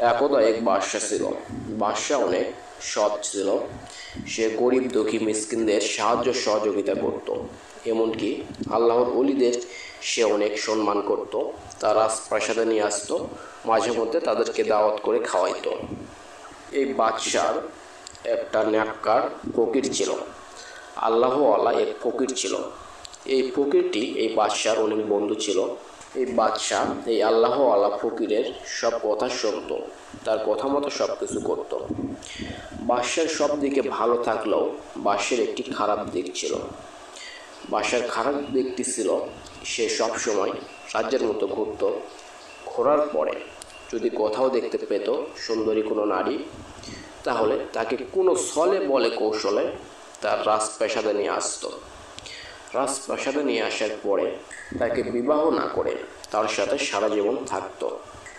একদা এক বাদশা ছিল। বাদশা অনেক সৎ ছিল। সে গরিব, দুঃখী মিসকিনদের সাহায্য সহযোগিতা করত। এমনকি আল্লাহর অলিদের সে অনেক সম্মান করত। তার রাজপ্রাসাদে নিয়ে আসতো, মাঝে মধ্যে তাদেরকে দাওয়াত করে খাওয়াইতো। এই বাদশার একটা ন্যাক্কার ফকির ছিল। আল্লাহ আল্লাহ এক ফকির ছিল। এই ফকিরটি এই বাদশার অনেক বন্ধু ছিল। এই বাদশাহ, এই আল্লাহ আল্লাহ ফকিরের সব কথা শুনত, তার কথা মতো সব কিছু করতো। বাদশার সব দিকে ভালো থাকলেও বাদশার একটি খারাপ দিক ছিল। বাসার খারাপ দিকটি ছিল, সে সব সময় রাজ্যের মতো ঘুরত, ঘোরার পরে যদি কোথাও দেখতে পেত সুন্দরী কোনো নারী, তাহলে তাকে কোনো ছলে বলে কৌশলে তার রাজপ্রাসাদে নিয়ে আসতো। রাজপ্রাসাদে নিয়ে আসার পরে তাকে বিবাহ না করে তার সাথে সারা জীবন থাকতো।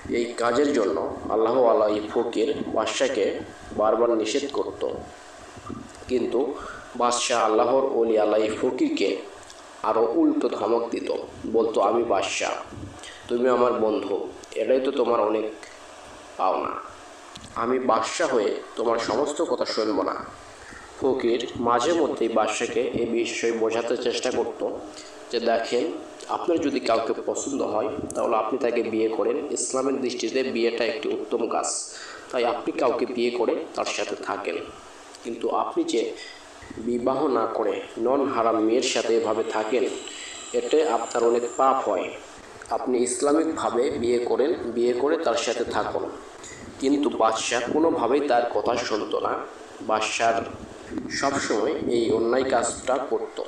এই কাজের জন্য আল্লাহ আল্লাহ ফকির বাদশাকে বারবার নিষেধ করত। কিন্তু বাদশাহ আল্লাহর অলি আল্লাহ ফকিরকে আরও উল্টো ধমক দিত, বলতো, আমি বাদশাহ, তুমি আমার বন্ধু, এটাই তো তোমার অনেক পাওনা। আমি বাদশাহ হয়ে তোমার সমস্ত কথা শুনব না। ফকির মাঝে মধ্যেই বাদশাকে এই বিষয়ে বোঝাতে চেষ্টা করত যে, দেখেন, আপনার যদি কাউকে পছন্দ হয়, তাহলে আপনি তাকে বিয়ে করেন। ইসলামের দৃষ্টিতে বিয়েটা একটি উত্তম কাজ। তাই আপনি কাউকে বিয়ে করে তার সাথে থাকেন। কিন্তু আপনি যে বিবাহ না করে নন হারাম মেয়ের সাথে এভাবে থাকেন, এতে আপনার অনেক পাপ হয়। আপনি ইসলামিকভাবে বিয়ে করেন, বিয়ে করে তার সাথে থাকুন। কিন্তু বাদশাহ কোনোভাবেই তার কথা শুনতো না। বাদশার সবসময় এই অন্যায় কাজটা করত।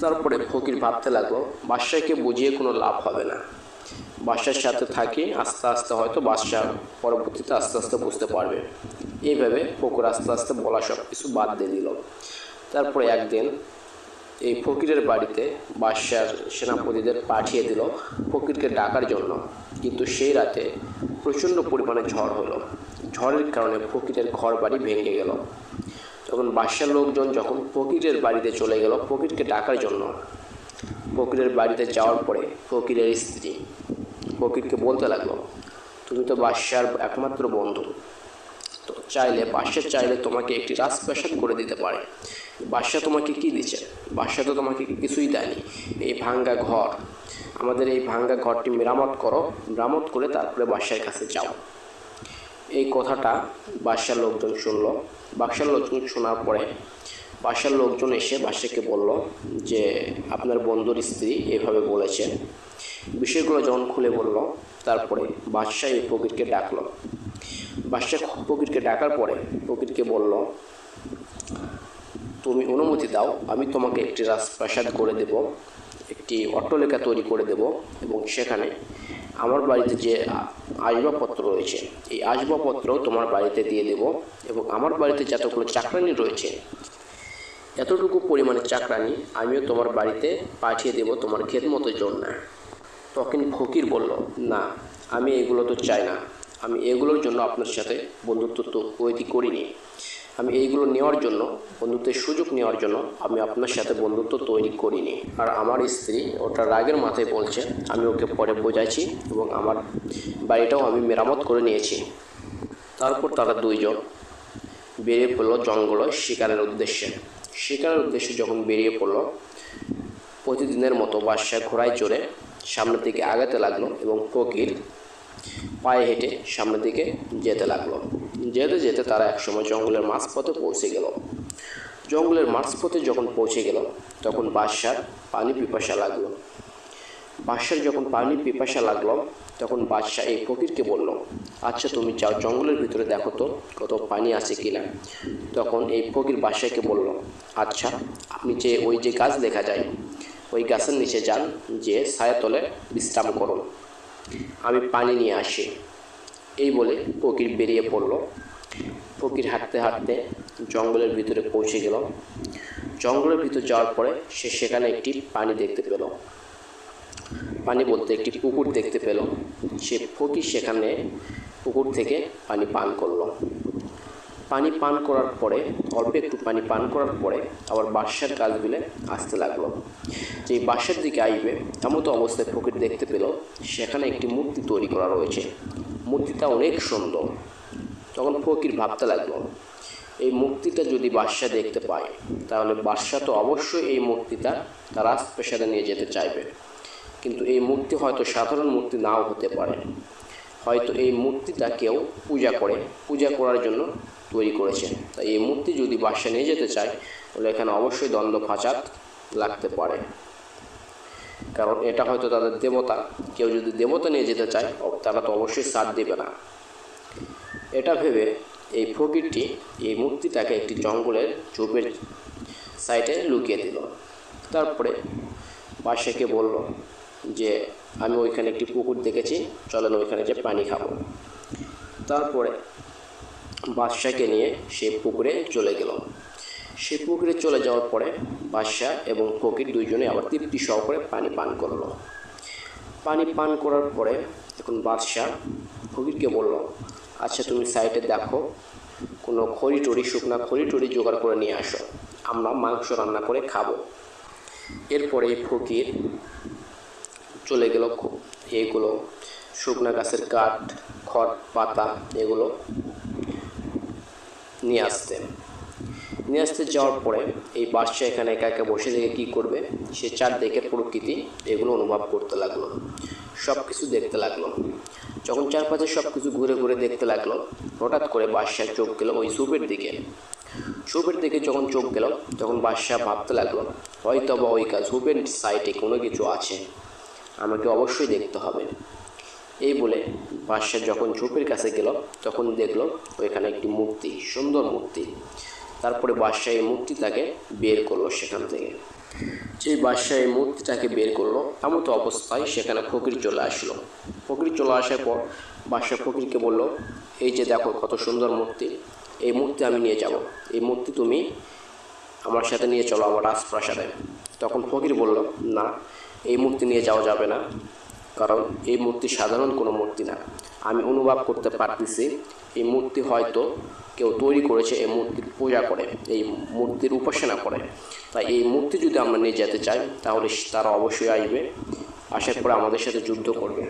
তারপরে ফকির ভাবতে লাগল, বাদশাহকে বুঝিয়ে কোনো লাভ হবে না। বাদশার সাথে থাকি, আস্তে আস্তে হয়তো বাদশাহ পরবর্তীতে আস্তে আস্তে বুঝতে পারবে। এইভাবে ফকুর আস্তে আস্তে বলা সব কিছু বাদ দিয়ে দিল। তারপরে একদিন এই ফকিরের বাড়িতে বাদশার সেনাপতিদের পাঠিয়ে দিল ফকিরকে ডাকার জন্য। কিন্তু সেই রাতে প্রচণ্ড পরিমাণে ঝড় হলো। ঝড়ের কারণে ফকিরের ঘর বাড়ি ভেঙে গেল। তখন বাদশার লোকজন যখন ফকিরের বাড়িতে চলে গেল, ফকিরকে ডাকার জন্য। ফকিরের বাড়িতে যাওয়ার পরে ফকিরের স্ত্রী ফকিরকে বলতে লাগল, তুমি তো বাদশার একমাত্র বন্ধু। তো চাইলে বাদশাহ চাইলে তোমাকে একটি রাজপ্রাসাদ করে দিতে পারে। বাদশাহ তোমাকে কি দিচ্ছে? বাদশাহ তো তোমাকে কিছুই দেয়নি। এই ভাঙ্গা ঘর, আমাদের এই ভাঙ্গা ঘরটি মেরামত করো, মেরামত করে তারপরে বাদশার কাছে যাও। এই কথাটা বাদশার লোকজন শুনলো। বাদশার লোকজন শোনার পরে বাসার লোকজন এসে বাসাকে বলল যে, আপনার বন্ধুর স্ত্রী এভাবে বলেছে। বিষয়গুলো যখন খুলে বলল, তারপরে বাদশাহ এই ফকিরকে ডাকলো। বাদশাহ ফকিরকে ডাকার পরে ফকিরকে বলল, তুমি অনুমতি দাও, আমি তোমাকে একটি রাজপ্রাসাদ করে দেব। একটি অট্টলেখা তৈরি করে দেব এবং সেখানে আমার বাড়িতে যে আসবাবপত্র রয়েছে, এই আসবাবপত্র তোমার বাড়িতে দিয়ে দেব এবং আমার বাড়িতে যতগুলো চাকরানি রয়েছে, এতটুকু পরিমাণে চাকরানি আমিও তোমার বাড়িতে পাঠিয়ে দেব তোমার খেদমতের জন্য। তখন ফকির বলল, না, আমি এগুলো তো চাই না। আমি এগুলোর জন্য আপনার সাথে বন্ধুত্ব তৈরি করিনি। আমি এইগুলো নেওয়ার জন্য, বন্ধুত্বের সুযোগ নেওয়ার জন্য আমি আপনার সাথে বন্ধুত্ব তৈরি করিনি। আর আমার স্ত্রী ওটা রাগের মাথায় বলছে, আমি ওকে পরে বোঝাইছি এবং আমার বাড়িটাও আমি মেরামত করে নিয়েছি। তারপর তারা দুইজন বেরিয়ে পড়ল জঙ্গলে শিকারের উদ্দেশ্যে। শিকারের উদ্দেশ্যে যখন বেরিয়ে পড়ল, প্রতিদিনের মতো বাদশাহ ঘোড়ায় চড়ে সামনের দিকে আগাতে লাগল এবং ফকির পায়ে হেঁটে সামনের দিকে যেতে লাগল। যেতে যেতে তারা একসময় জঙ্গলের মাঝপথে পৌঁছে গেল। জঙ্গলের মাঝপথে যখন পৌঁছে গেল, তখন বাদশার পানি পিপাসা লাগল। বাদশার যখন পানি পিপাসা লাগল, তখন বাদশাহ এই ফকিরকে বলল আচ্ছা তুমি যাও জঙ্গলের ভিতরে দেখো তো কত পানি আছে কিনা। তখন এই ফকির বাদশাহকে বলল আচ্ছা আপনি যে ওই যে গাছ দেখা যায়, ওই গাছের নিচে যান যে ছায়াতলে বিশ্রাম করুন। আমি পানি নিয়ে আসি। এই বলে ফকির বেরিয়ে পড়ল। ফকির হাঁটতে হাঁটতে জঙ্গলের ভিতরে পৌঁছে গেল। জঙ্গলের ভিতর যাওয়ার পরে সে সেখানে একটি পানি দেখতে পেল। পানি বলতে একটি পুকুর দেখতে পেল। সে ফকির সেখানে পুকুর থেকে পানি পান করল। পানি পান করার পরে, অল্প একটু পানি পান করার পরে আবার বাদশার গাছগুলো আসতে লাগল। যে বাসার দিকে আসবে এমন তো অবস্থায় ফকির দেখতে পেল, সেখানে একটি মূর্তি তৈরি করা রয়েছে। মূর্তিটা অনেক সুন্দর। তখন ফকির ভাবতে লাগল, এই মূর্তিটা যদি বাদশাহ দেখতে পায়, তাহলে বাদশাহ তো অবশ্যই এই মূর্তিটা তার রাজপ্রাসাদে নিয়ে যেতে চাইবে। কিন্তু এই মূর্তি হয়তো সাধারণ মূর্তি নাও হতে পারে। হয়তো এই মূর্তিটা কেউ পূজা করে, পূজা করার জন্য তৈরি করেছে। তাই এই মূর্তি যদি বাদশাহ নিয়ে যেতে চায়, তাহলে এখানে অবশ্যই দ্বন্দ্ব ফাঁচাত লাগতে পারে। কারণ এটা হয়তো তাদের দেবতা। কেউ যদি দেবতা নিয়ে যেতে চায়, তারা তো অবশ্যই সাথ দেবে না। এটা ভেবে এই ফকিরটি এই মূর্তিটাকে একটি জঙ্গলের ঝোপের সাইডে লুকিয়ে দিল। তারপরে বাদশাকে বলল যে, আমি ওইখানে একটি পুকুর দেখেছি, চলেন ওইখানে যে পানি খাব। তারপরে বাদশাকে নিয়ে সে পুকুরে চলে গেল। সে পুকুরে চলে যাওয়ার পরে বাদশাহ এবং ফকির দুইজনে আবার তৃপ্তি সহকারে পানি পান করল। পানি পান করার পরে এখন বাদশাহ ফকিরকে বলল আচ্ছা তুমি সাইডে দেখো, কোনো খড়ি টড়ি শুকনা খড়ি টড়ি জোগাড় করে নিয়ে আসো। আমরা মাংস রান্না করে খাব। এরপরে ফকির চলে গেল এগুলো, শুকনা গাছের কাঠ, খড়, পাতা এগুলো নিয়ে আসতে। নিয়ে আসতে যাওয়ার পরে এই বাদশা এখানে একা একা বসে থেকে কী করবে? সে চারদিকের প্রকৃতি এগুলো অনুভব করতে লাগল সব কিছু দেখতে লাগল। যখন চারপাশে সব কিছু ঘুরে ঘুরে দেখতে লাগল, হঠাৎ করে বাদশাহ চোখ গেল ওই সুপের দিকে। সুপের দিকে যখন চোখ গেল, তখন বাদশাহ ভাবতে লাগল হয়তো বা ওই কাজ সুপের সাইটে কোনো কিছু আছে, আমাকে অবশ্যই দেখতে হবে। এই বলে বাদশাহ যখন ঝোপের কাছে গেল, তখন দেখল ওইখানে একটি মূর্তি, সুন্দর মূর্তি। তারপরে বাদশাহ এই মূর্তিটাকে বের করল সেখান থেকে। সেই বাদশাহ মূর্তিটাকে বের করল এমন তো অবস্থায় সেখানে ফকির চলে আসলো। ফকির চলে আসার পর বাদশাহ ফকিরকে বলল, এই যে দেখো কত সুন্দর মূর্তি, এই মূর্তি আমি নিয়ে যাব। এই মূর্তি তুমি আমার সাথে নিয়ে চলো আমার রাজপ্রাসাদে। তখন ফকির বলল, না, এই মূর্তি নিয়ে যাওয়া যাবে না। কারণ এই মূর্তি সাধারণ কোনো মূর্তি না। আমি অনুভব করতে পারতেছি, এই মূর্তি হয়তো কেউ তৈরি করেছে, এই মূর্তির পূজা করে, এই মূর্তির উপাসনা করে। তাই এই মূর্তি যদি আমরা নিয়ে যেতে চাই, তাহলে তারা অবশ্যই আসবে, আসার পরে আমাদের সাথে যুদ্ধ করবে।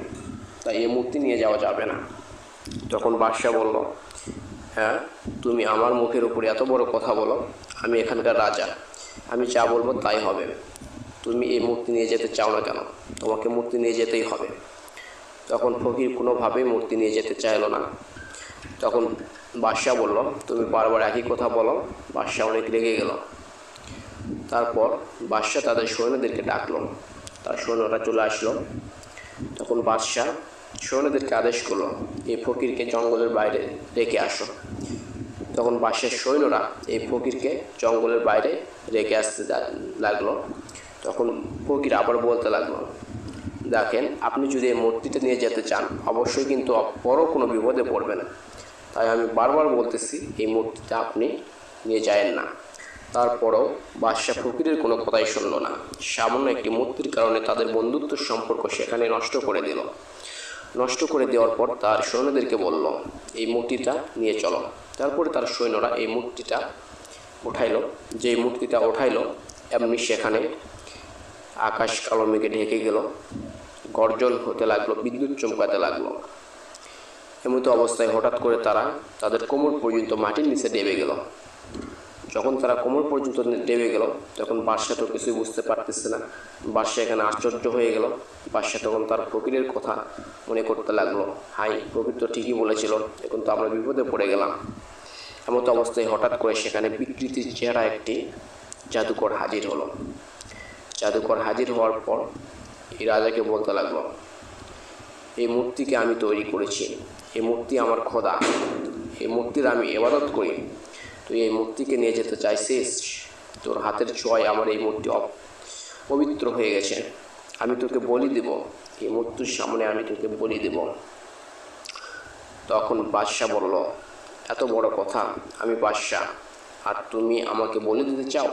তাই এই মূর্তি নিয়ে যাওয়া যাবে না। তখন বাদশাহ বলল হ্যাঁ তুমি আমার মুখের উপরে এত বড় কথা বলো, আমি এখানকার রাজা। আমি যা বলব তাই হবে। তুমি এই মূর্তি নিয়ে যেতে চাও না কেন? তোমাকে মূর্তি নিয়ে যেতেই হবে। তখন ফকির কোনোভাবেই মূর্তি নিয়ে যেতে চাইলো না। তখন বাদশাহ বলল, তুমি বারবার একই কথা বলো। বাদশাহ অনেক রেগে গেল। তারপর বাদশাহ তাদের সৈন্যদেরকে ডাকলো। তার সৈন্যরা চলে আসলো। তখন বাদশাহ সৈন্যদেরকে আদেশ করল, এই ফকিরকে জঙ্গলের বাইরে রেখে আসো। তখন বাদশার সৈন্যরা এই ফকিরকে জঙ্গলের বাইরে রেখে আসতে লাগল। তখন ফকির আবার বলতে লাগল, দেখেন, আপনি যদি এই মূর্তিটা নিয়ে যেতে চান, অবশ্যই কিন্তু বড় কোনো বিপদে পড়বেন তাই আমি বারবার বলতেছি, এই মূর্তিটা আপনি নিয়ে যায়েন না। তারপরও বাদশাহ ফকিরের কোনো কথাই শুনল না। সামান্য একটি মূর্তির কারণে তাদের বন্ধুত্ব সম্পর্ক সেখানে নষ্ট করে দিল। নষ্ট করে দেওয়ার পর তার সৈন্যদেরকে বলল, এই মূর্তিটা নিয়ে চলো। তারপরে তার সৈন্যরা এই মূর্তিটা উঠাইলো। যে মূর্তিটা উঠাইলো, এমনি সেখানে আকাশ কালো মেঘে ঢেকে গেল, গর্জন হতে লাগল, বিদ্যুৎ চমকাতে লাগল। এমত অবস্থায় হঠাৎ করে তারা তাদের কোমর পর্যন্ত মাটির নিচে ডেবে গেল। যখন তারা কোমর পর্যন্ত ডেবে গেল, তখন বাদশাহ তো কিছুই বুঝতে পারতেছে না। বাদশাহ এখানে আশ্চর্য হয়ে গেল। বাদশাহ তখন তার ফকিরের কথা মনে করতে লাগল। হাই, ফকির তো ঠিকই বলেছিল, এখন তো আমরা বিপদে পড়ে গেলাম। এমত অবস্থায় হঠাৎ করে সেখানে বিকৃতির চেহারা একটি জাদুকর হাজির হলো। জাদুকর হাজির হওয়ার পর এই রাজাকে বলতে লাগল, এই মূর্তিকে আমি তৈরি করেছি। এই মূর্তি আমার খোদা। এই মূর্তির আমি এবাদত করি। তুই এই মূর্তিকে নিয়ে যেতে চাইছিস? তোর হাতের ছোঁয়ায় আমার এই মূর্তি পবিত্র হয়ে গেছে। আমি তোকে বলি দেব। এই মূর্তির সামনে আমি তোকে বলি দেব। তখন বাদশাহ বলল, এত বড় কথা। আমি বাদশাহ, আর তুমি আমাকে বলে দিতে চাও?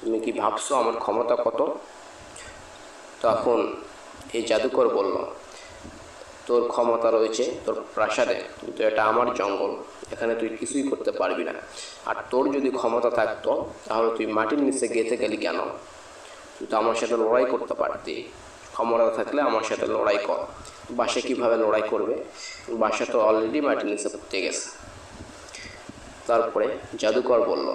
তুমি কি ভাবছ আমার ক্ষমতা কত? তখন এই জাদুকর বলল, তোর ক্ষমতা রয়েছে তোর প্রাসাদে, কিন্তু এটা আমার জঙ্গল, এখানে তুই কিছুই করতে পারবি না। আর তোর যদি ক্ষমতা থাকতো, তাহলে তুই মাটির নিচে গেঁথে গেলি কেন? তুই তো আমার সাথে লড়াই করতে পারতি। ক্ষমতা থাকলে আমার সাথে লড়াই কর। বাসা কীভাবে লড়াই করবে? বাসা তো অলরেডি মাটির নিচে পড়তে গেছে। তারপরে জাদুকর বলল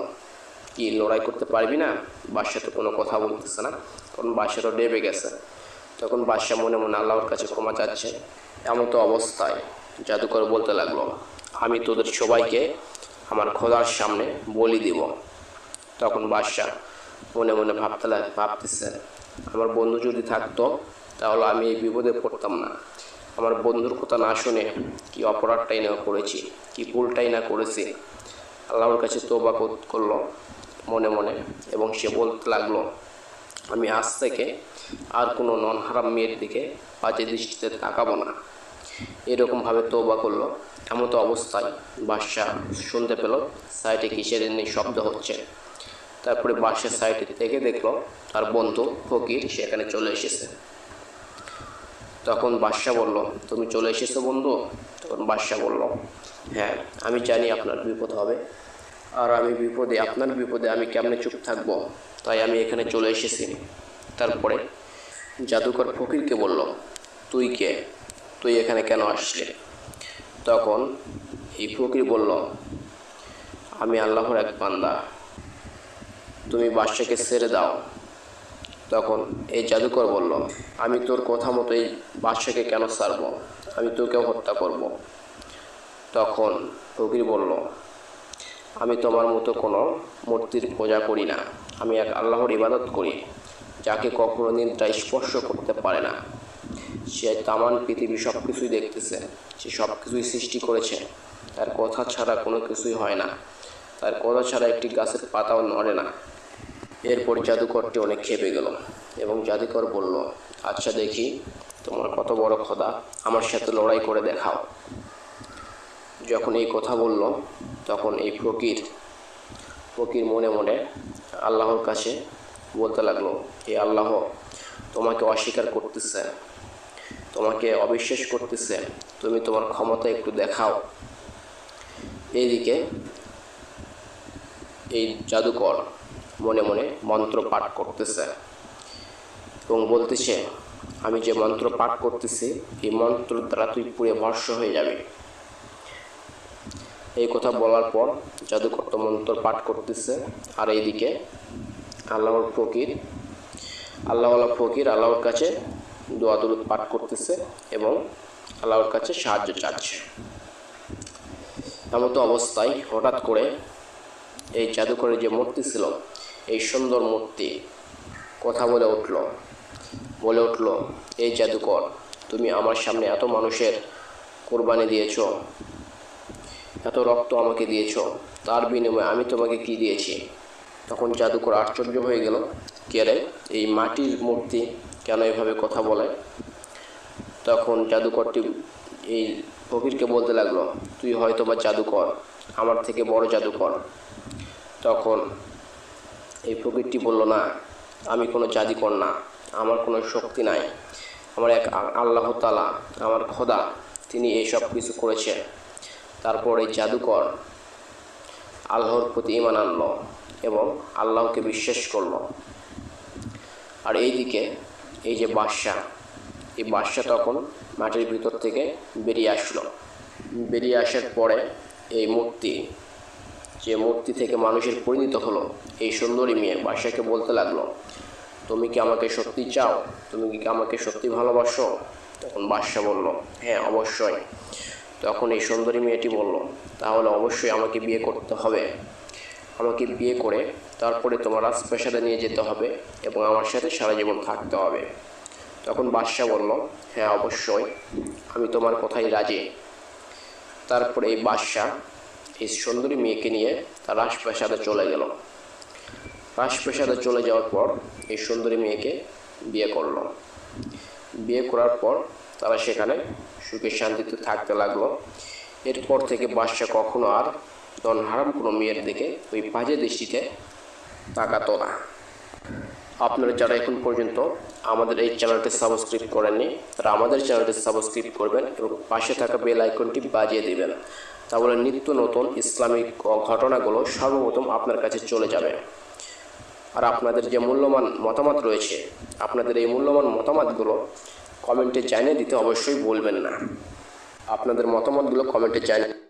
কি লড়াই করতে পারবি না? বাদশা তো কোনো কথা বলতেছে না। কারণ বাদশা তো ডেবে গেছে। তখন বাদশা মনে মনে আল্লাহর কাছে ক্ষমা চাচ্ছে। এমন তো অবস্থায় জাদুকর বলতে লাগল, আমি তোদের সবাইকে আমার খোদার সামনে বলি দিব। তখন বাদশাহ মনে মনে ভাবতে ভাবতেছে, আমার বন্ধু যদি থাকতো, তাহলে আমি এই বিপদে পড়তাম না। আমার বন্ধুর কথা না শুনে কি অপরাধটাই না করেছি, কি ভুলটাই না করেছি? আল্লাহর কাছে তোবা কর- করল। মনে মনে। এবং সে বলতে লাগল, আমি আজ থেকে আর কোনো নন হারাম মেয়ের দিকে বাজে দৃষ্টিতে তাকাবো না। এরকমভাবে তোবা করল। এমন তো অবস্থায় বাদশাহ শুনতে পেল সাইডে কিসের এনে শব্দ হচ্ছে? তারপরে বাদশাহ সাইডে থেকে দেখল, তার বন্ধু ফকির সেখানে চলে এসেছে। তখন বাদশাহ বলল, তুমি চলে এসেছ বন্ধু? তখন বাদশাহ বলল হ্যাঁ আমি জানি আপনার বিপদ হবে। আর আমি বিপদে, আপনার বিপদে আমি কেমনে চুপ থাকব? তাই আমি এখানে চলে এসেছি। তারপরে জাদুকর ফকিরকে বলল, তুই কে? তুই এখানে কেন আসলি? তখন এই ফকির বলল, আমি আল্লাহর এক বান্দা। তুমি বাদশাকে ছেড়ে দাও। তখন এই জাদুকর বলল, আমি তোর কথা মতো এই বাদশাকে কেন ছাড়বো? আমি তোকেও হত্যা করব। তখন ফকির বলল আমি তোমার মতো কোনো মূর্তির পূজা করি না। আমি এক আল্লাহর ইবাদত করি, যাকে কখনো নিদ্রা স্পর্শ করতে পারে না। সে তামান পৃথিবী সব কিছুই দেখতেছে, সে সব কিছুই সৃষ্টি করেছে। তার কথা ছাড়া কোনো কিছুই হয় না। তার কথা ছাড়া একটি গাছের পাতাও নড়ে না। এরপর জাদুকরটি অনেক খেপে গেল এবং জাদুকর বলল আচ্ছা দেখি, তোমার কত বড় খোদা আমার সাথে লড়াই করে দেখাও। যখন এই কথা বলল, তখন এই ফকির ফকির মনে মনে আল্লাহর কাছে বলতে লাগল, হে আল্লাহ, তোমাকে অস্বীকার করতেছে, তোমাকে অবিশ্বাস করতেছে, তুমি তোমার ক্ষমতা একটু দেখাও। এইদিকে এই জাদুকর মনে মনে মন্ত্র পাঠ করতেছে এবং বলতেছে, আমি যে মন্ত্র পাঠ করতেছি, এই মন্ত্র দ্বারা তুই পুড়ে ভস্য হয়ে যাবে। এই কথা বলার পর জাদুকর তো মন্ত্র পাঠ করতেছে। আর এইদিকে আল্লাহর ফকির, আল্লাহওয়ালা ফকির আল্লাহর কাছে দোয়া দরুদ পাঠ করতেছে এবং আল্লাহর কাছে সাহায্য চাচ্ছে। এমতো অবস্থায় হঠাৎ করে এই জাদুকরের যে মূর্তি ছিল, এই সুন্দর মূর্তি কথা বলে উঠল। বলে উঠল, এই জাদুকর, তুমি আমার সামনে এত মানুষের কোরবানি দিয়েছ। এত রক্ত আমাকে দিয়েছ। তার বিনিময়ে আমি তোমাকে কি দিয়েছি? তখন জাদুকর আশ্চর্য হয়ে গেল। কে রে? এই মাটির মূর্তি কেন এভাবে কথা বলে? তখন জাদুকরটি এই ফকিরকে বলতে লাগল, তুই হয়তো বা জাদুকর, আমার থেকে বড় জাদুকর। তখন এই ফকিরটি বলল, না, আমি কোনো জাদুকর না, আমার কোনো শক্তি নাই। আমার এক আল্লাহ তালা আমার খোদা, তিনি এই সব কিছু করেছে তারপর এই জাদুকর আল্লাহর প্রতি ইমান আনলো এবং আল্লাহকে বিশ্বাস করল। আর এইদিকে এই যে বাদশা এই বাদশা তখন মাটির ভিতর থেকে বেরিয়ে আসলো। বেরিয়ে আসার পরে এই মূর্তি, যে মূর্তি থেকে মানুষের পরিণত হলো, এই সুন্দরী মেয়ে বাদশাকে বলতে লাগল, তুমি কি আমাকে সত্যি চাও? তুমি কি আমাকে সত্যি ভালোবাসো? তখন বাদশা বলল হ্যাঁ অবশ্যই। তখন এই সুন্দরী মেয়েটি বলল, তাহলে অবশ্যই আমাকে বিয়ে করতে হবে। আমাকে বিয়ে করে তারপরে তোমার রাজপ্রাসাদে নিয়ে যেতে হবে এবং আমার সাথে সারা জীবন থাকতে হবে। তখন বাদশাহ বলল হ্যাঁ অবশ্যই। আমি তোমার কথাই রাজি। তারপরে এই বাদশাহ এই সুন্দরী মেয়েকে নিয়ে তার রাজপ্রাসাদে চলে গেল। রাজপ্রাসাদে চলে যাওয়ার পর এই সুন্দরী মেয়েকে বিয়ে করল। বিয়ে করার পর তারা সেখানে সুখে শান্তিতে থাকতে লাগল। এরপর থেকে বাদশাহ কখনো আর দন হারাম কোনো মেয়ের দিকে ওই বাজে দৃষ্টিতে তাকাতো না। আপনারা যারা এখন পর্যন্ত আমাদের এই চ্যানেলটি সাবস্ক্রাইব করেননি, তারা আমাদের চ্যানেলটি সাবস্ক্রাইব করবেন এবং পাশে থাকা বেল আইকনটি বাজিয়ে দিবেন। তাহলে নিত্য নতুন ইসলামিক ঘটনাগুলো সর্বপ্রথম আপনার কাছে চলে যাবে। আর আপনাদের যে মূল্যবান মতামত রয়েছে, আপনাদের এই মূল্যবান মতামতগুলো কমেন্টে জানিয়ে দিতে অবশ্যই বলবেন না। আপনাদের মতামতগুলো কমেন্টে জানিয়ে